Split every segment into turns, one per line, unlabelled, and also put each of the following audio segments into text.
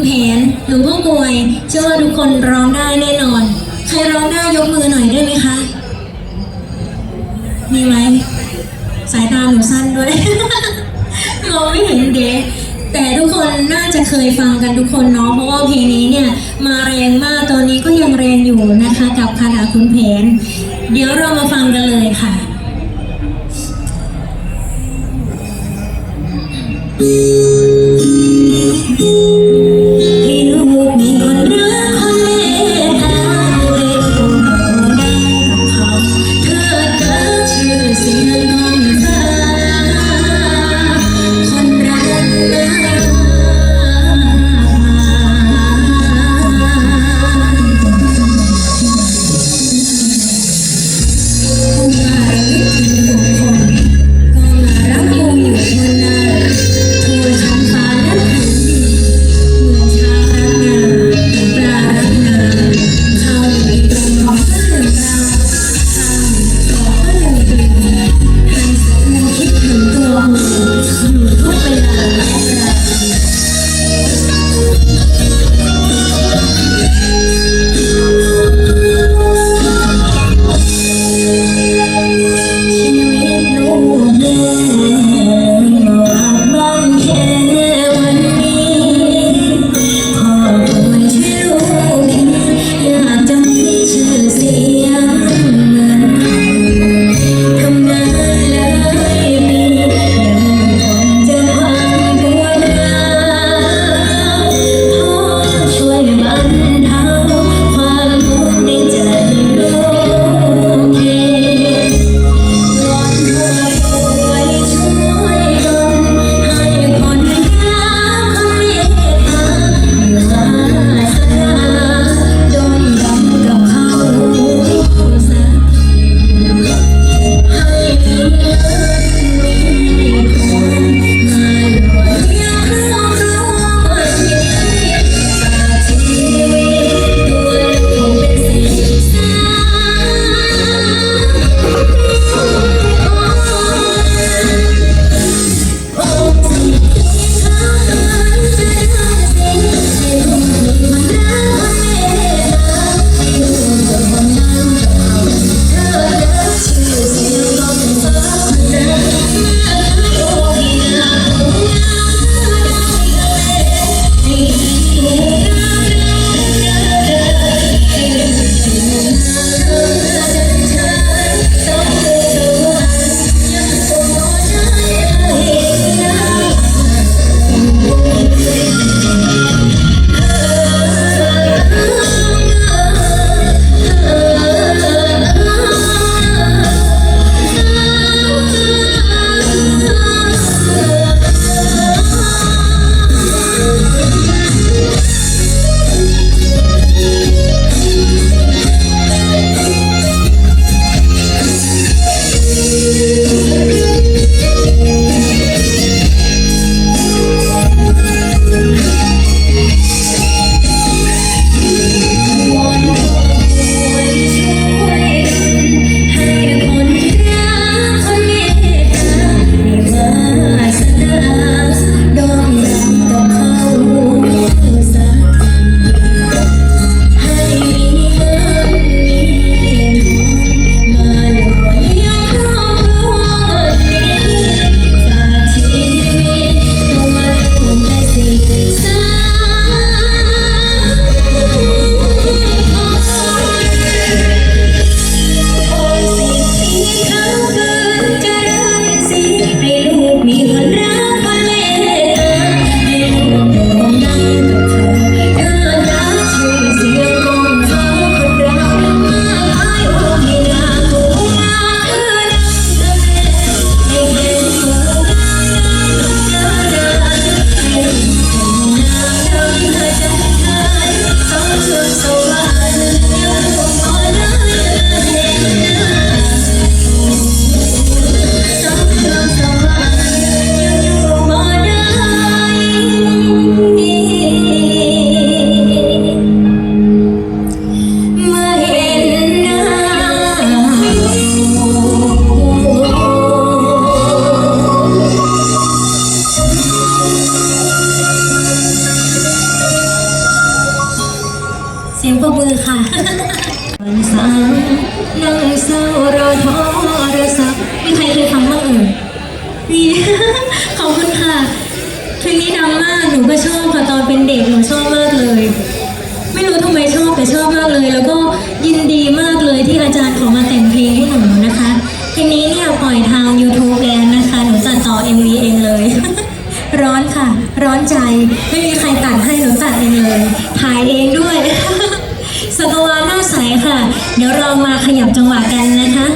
คุณแผนหลวงพ่อกลวย เชื่อว่าทุกคนร้องได้แน่นอน ใครร้องได้ยกมือหน่อยได้ไหมคะ มีไหม สายตาหนูสั้นด้วย มองไม่เห็นเด็กแต่ทุกคนน่าจะเคยฟังกันทุกคนเนาะเพราะว่าเพลงนี้เนี่ยมาแรงมากตอนนี้ก็ยังแรงอยู่นะคะกับคาถาคุณแผนเดี๋ยวเรามาฟังกันเลยค่ะให้ ยินดีมากเลยที่อาจารย์ขอมาแต่งเพลงให้หนูนะคะทีนี้เนี่ยปล่อยทาง YouTube แล้วนะคะ หนูตัดต่อ MV เองเลย ร้อนค่ะ ร้อนใจ ไม่มีใครตัดให้หนูตัดเองเลย ถ่ายเองด้วยสกวาหน้าใสค่ะ เดี๋ยวเรามาขยับจังหวะกันนะคะ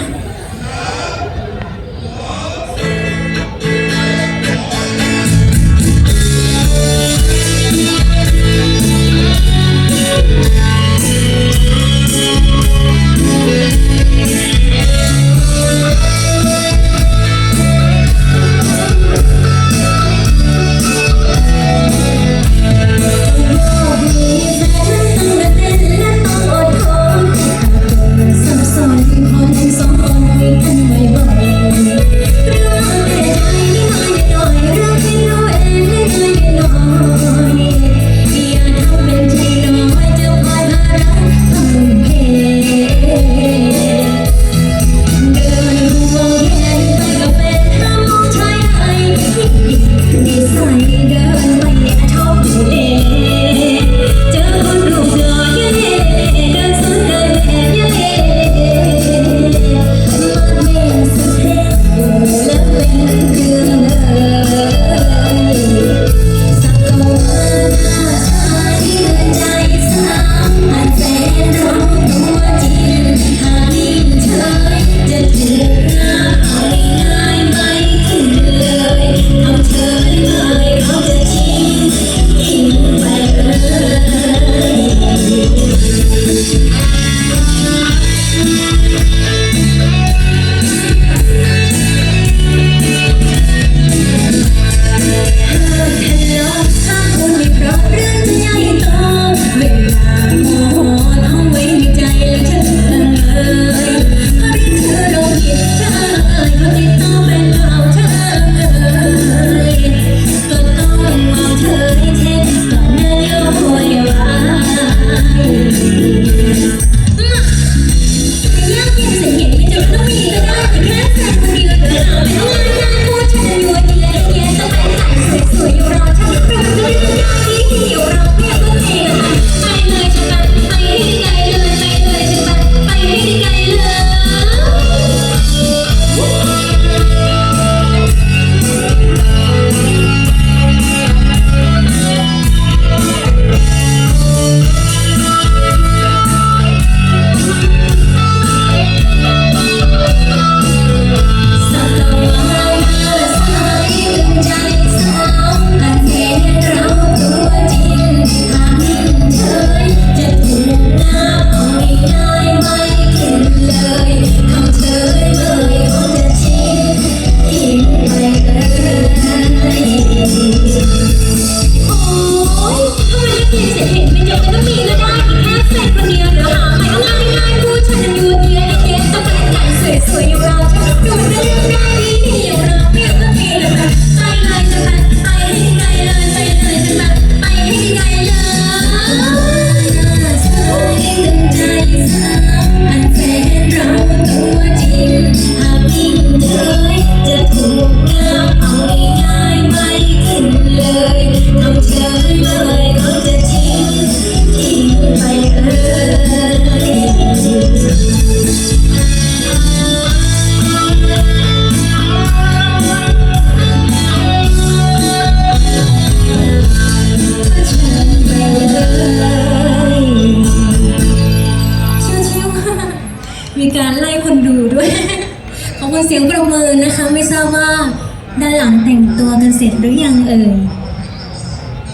ร็จหรือยังเอ่ย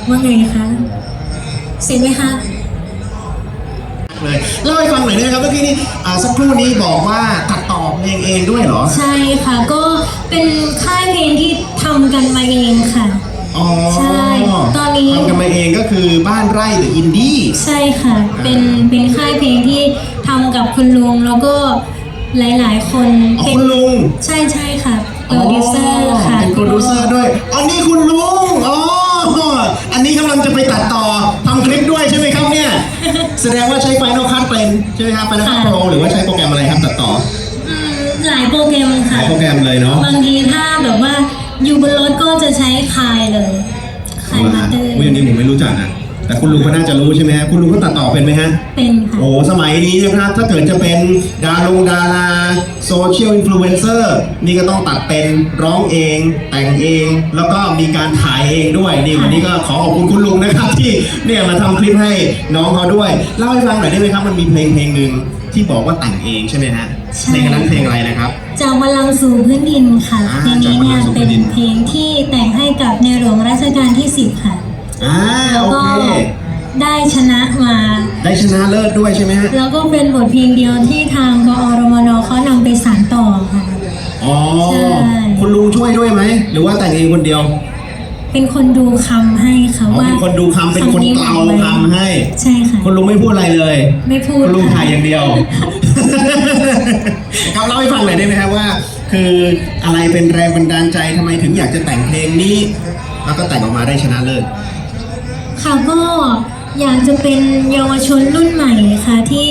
ว่าไงคะ เสร็จไหมคะ เล่า
ให้ฟังหน่อยได้ครับเมื่อกี้นี้อ่สักครู่นี้บอกว่าตัดต่อเพลงเองด้วยเหรอ
ใช่ค่ะ ก็เป็นค่ายเพลงที่ทำกันมาเองค่ะ
อ๋อ
ใช่ตอนนี้
ทำกันมาเองก็คือบ้านไร่หรืออินดี้
ใช่ค่ะ เป็น เป็นค่ายเพลงที่ทำกับคุณลุงแล้วก็หลายๆ คนน
คุณลุง
ใช่ใช่ค่ะ โปรดิวเซอร์ค่ะ
เป็นโปรดิวเซอร์ด้วยอ๋อนี่คุณลุงอ๋ออันนี้กำลังจะไปตัดต่อทำคลิปด้วยใช่ไหมครับเนี่ย แสดงว่าใช้ไฟนอลคัทเป็นใช่ไหมครับไฟนอล
คัท
โปรหรือว่าใช้โปรแกรมอะไรครับตัดต่อ
หลายโปรแกรมค่ะห
ลายโปรแกรมเลยเนาะ
บางทีถ้าแบบว่าอยู่บนรถก็จะใช้คายเลยคายมาเตอร์
ว้ยอันนี้ผมไม่รู้จักอะ แต่คุณลุงก็น่าจะรู้ใช่ไหมฮะคุณลุงก็ตัดต่อเป็นไหมฮะ
เป็นค่ะ
โอ้สมัยนี้นะครับ ถ้าเกิดจะเป็นดารงดาราโซเชียลอินฟลูเอนเซอร์นี่ก็ต้องตัดเป็นร้องเอง แต่งเอง แล้วก็มีการถ่ายเองด้วยนี่วันนี้ก็ขอขอบคุณคุณลุงนะครับ ที่เนี่ยมาทำคลิปให้น้องเขาด้วย เล่าให้ฟังหน่อยได้ไหมครับ มันมีเพลงเพลงหนึ่งที่บอกว่าแต่งเองใช่ไหมฮะ
ใช่
เพลงนั้นเพลงอะไรนะครับ
จากบัลลังก์สู่พื้นดินค่ะ
อ่า
เพลงนี้เนี่ย
จากบัลลังก์สู่พื้
เป็น
นดิน
เพลงที่แต่งให้กับในหลวงรัชกาลที่ 10 ค่ะ
อ่า
แล้ว
โอ
ก็
เค
ได้ชนะมา
ได้ชนะเลิศด้วยใช่ไหมฮะ
แล้วก็เป็นบทเพลงเดียวที่ทางกอรมนเขานำไปสานต่อค่ะ
อ๋อ
ใช่
คุณลุงช่วยด้วยไหม หรือว่าแต่งเองคนเดียว
เป็นคนดูคำให้ค่ะ
อ๋อ
ว่า
เป็นคนดูคำเป็นคนเกลาคำให้
ใช่ค่ะ
คุณลุงไม่พูดอะไรเลย
ไม่พูด
คุณลุง
ค่ะ
ถ่ายอย่างเดียว ครับเล่าให้ฟังหน่อยได้ไหมครับว่า คืออะไรเป็นแรงบันดาลใจทำไมถึงอยากจะแต่งเพลงนี้ แล้วก็แต่งออกมาได้ชนะเลิศ
ค่ะก็อยากจะเป็นเยาวชนรุ่นใหม่ค่ะที่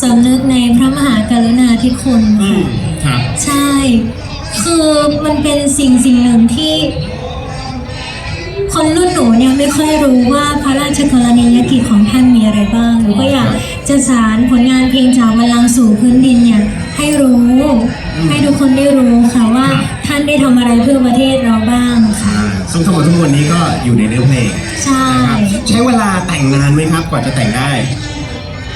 สำนึกในพระมหากรุณาธิคุณ
อื
ค่ะ
มครับ
ใช่ คือมันเป็นสิ่งสิ่งหนึ่งที่ คนรุ่นหนูเนี่ยไม่ค่อยรู้ว่าพระราชกรณียกิจของท่านมีอะไรบ้างหนูก็อยากจะสารผลงานเพลงจากบัลลังก์สู่พื้นดินเนี่ยให้รู้ ให้ทุกคนได้รู้ค่ะว่า ท่านได้ทำอะไรเพื่อประเทศเราบ้างค่ะ
อ่า ซึ่งทั้งหมดทั้งมวลนี้ก็อยู่ในเนื้อเพลง
ใช่
นะครับใช้เวลาแต่งนานไหมครับกว่าจะแต่งได้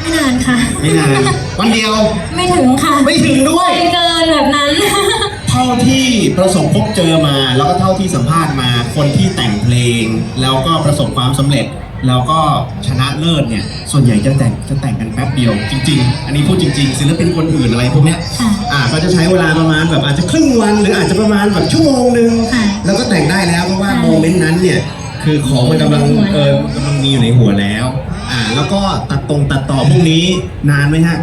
ไม่นานค่ะ
ไม่นานวันเดียว
ไม่ถึงค่ะ
ไม่ถึงด้วย
ไม่เกินแบบนั้น
เท่าที่ประสบพบเจอมา แล้วก็เท่าที่สัมภาษณ์มา คนที่แต่งเพลง แล้วก็ประสบความสำเร็จ แล้วก็ชนะเลิศเนี่ย ส่วนใหญ่จะแต่งจะแต่งกันแป๊บเดียวจริง ๆ อันนี้พูดจริงๆศิลปินคนอื่นอะไรพวกเนี้ย
ค่ะ
อ่าก็จะใช้เวลาประมาณแบบอาจจะครึ่งวันหรืออาจจะประมาณแบบชั่วโมงหนึ่ง
ค่ะ
แล้วก็แต่งได้แล้วเพราะว่า
ใช่
โมเมนต์นั้นเนี่ย คือของมันกำลัง
อยู่ในหัว
เออกำลังมีอยู่ในหัวแล้ว อ่า แล้วก็ตัดตรงตัดต่อพวกนี้นานไหมฮะ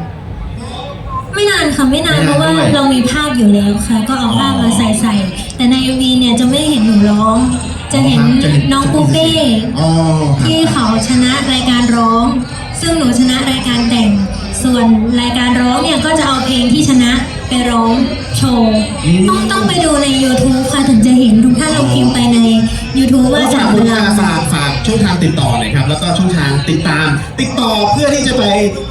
ไม่นานค่ะไม่นาน
ไม่นาน
เพราะว่า
ด้วย
เรามีภาพอยู่แล้วค่ะ ก็เอาภาพมาใส่ใส่แต่ใน MV เนี่ยจะไม่เห็นหนูร้อง จะเห็น
อ๋อครับจะเห็น
น้องปูเป้
อ๋อครับ
ที่เขาชนะรายการร้อง ซึ่งหนูชนะรายการแต่ง ส่วนรายการร้องเนี่ยก็จะเอาเพลงที่ชนะไปร้องโชว์
อืม
ต้องต้องไปดูใน YouTube ค่ะถึงจะเห็นทุกท่านลองพิมพ์ไปใน YouTube ว่า
ฝา
จากก
ผ
เว
ล
ลา
งานฝากฝากช่องทางติดต่อหน่อยครับ แล้วก็ช่องทางติดตาม ติดต่อเพื่อที่จะไป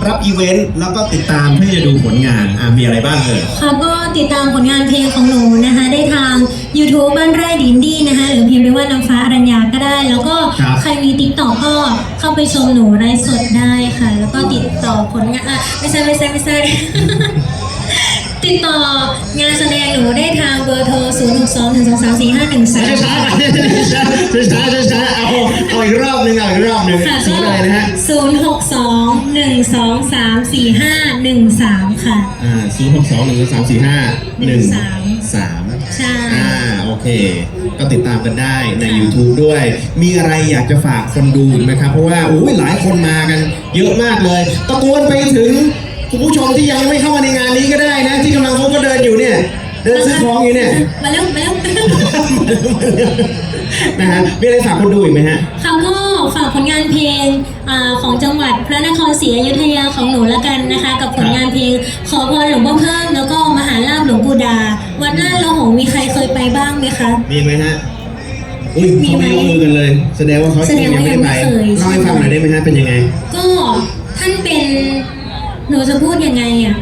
รับอีเวนต์แล้วก็ติดตามเพื่อจะดูผลงานอ่ามีอะไรบ้างเอ่ย
ค่ะก็ติดตามผลงานเพลงของหนูนะคะได้ทาง YouTube บ้านไร่ดินดี้นะคะหรือพิมพ์ไปว่าน้ำฟ้าอรัญญาก็ได้ แล้วก็
ครับ
ใครมีติ๊กต็อกก็เข้าไปชมหนูไลฟ์สดได้ค่ะ แล้วก็ติดต่อผลงานอะไม่ใช่ไม่ใช่ไม่ใช่ ติดต่องานแสดงหนูได้ทางเบอร์โทร 0 6 2 1 2 3 4 5 1
ช้า
3
ช้าช้าช้าช้าช้าเอาเอาอีกรอบหนึงเอาอีกรอบหนึง
ค่ะ
สู
ก็
งอะไรนะฮะ
0 6 2 1 2 3 4 5 1 3 ค่ะ
อ่าศูนย์หกสองหนึ่งสามสี่ห้าหนึ่งสาม
ใช่
อ่าโอเค ก็ติดตามกันได้ใน YouTube ด้วย มีอะไรอยากจะฝากคนดูอีกไหมครับ เพราะว่าอุ้ยหลายคนมากัน เยอะมากเลยตะโกนไปถึงคุณผู้ชมที่ยังไม่เข้ามาในงานนี้ก็ได้นะ ที่กำลังเขาก็เดินอยู่เนี่ย เดินซื้อของอยู่เนี่ย
มาแล้วมาแล้ว
นะฮะมีอะไรฝากคนดูอีกไหมฮะ
ค่ะก็ฝากผลงานเพลงอาของจังหวัดพระนครศรีอยุธยาของหนูละกันนะคะ กับผลงานเพลงขอพรหลวงพ่อเพิ่มแล้วก็มหาลาภหลวงปู่ดา วัดลาดละหงมีใครเคยไปบ้างไหมคะ
มีไหมฮะ อุ้ย
มี
เขา
ไหม
ไม่ลงมือกันเลย แสดงว่าเขา
แสดง
ยัง
ว่า
ไม่ได้ไป
ยังไม่เคย
เล่าให้ฟังหน่อยได้ไหมฮะ เป็นยังไง
ก็ท่านเป็นหนูจะพูดยังไงอะ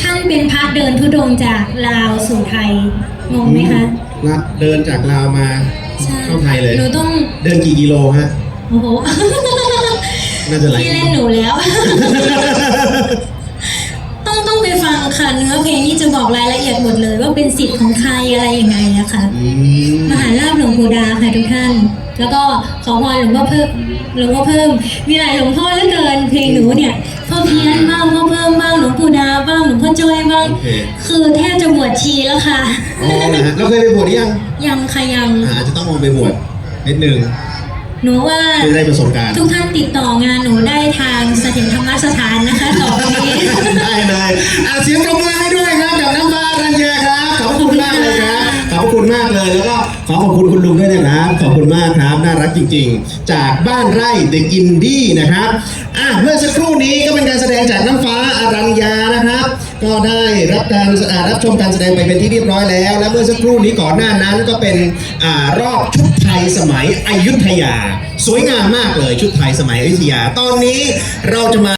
ท่านเป็นพระเดินทุดงค์จากลาวสู่ไทยงงไหมคะ
ละเดินจากลาวมา
ใช่
เข้าไทยเลย
หนูต้อง
เดินกี่กิโลฮะ
โอ้โห
น่าจะหลาย
ที่เล่นหนูแล้ว ต้องต้องไปฟัง ค่ะ เนื้อเพลงนี่จะบอกรายละเอียดหมดเลย ว่าเป็นสิทธิ์ของใครอะไรยังไงอะค่ะ
อืม
มหาลาภหลวงปู่ดาค่ะทุกท่าน แล้วก็ขอพรหลวงพ่อเพิ่มหลวงพ่อเพิ่ม มีหลายหลวงพ่อเหลือเกิน เพลงหนูเนี่ยพ่อเพี้ยนบ้างพ่อเพิ่มบ้างหลวงปู่ดาบ้างหลวงพ่อจ้อยบ้าง
โอเค
คือแทบจะบวชชีแล้วค่ะ
อ๋อนะฮะเราเคยไปบวชหรือยัง
ยังค่ะยัง
อ่าอาจจะต้องลองไปบวชนิดนึง
หนูว่า
เพื่อได้ประสบการณ์
ทุกท่านติดต่องานหนูได้ทางสถิตธรรมสถานนะคะต่อไปนี้
ได้เลย อะเสียงปรบมือให้ด้วยครับกับน้ำฟ้ารัญญาครับ ขอบคุณมากเลยครับ ขอบคุณมากเลยแล้วก็ขอขอบคุณคุณลุงด้วยนะครับ ขอบคุณมากครับ น่ารักจริง ๆ จากบ้านไร่เด็กอินดี้นะครับ อะเมื่อสักครู่นี้ก็เป็นการแสดงจากน้ำฟ้าอารัญญานะครับ ก็ได้รับการรับชมการแสดงไปเป็นที่เรียบร้อยแล้ว และเมื่อสักครู่นี้ก่อนหน้านั้นก็เป็นอ่ารอบชุดไทยสมัยอยุธยา สวยงามมากเลยชุดไทยสมัยอยุธยา ตอนนี้เราจะมา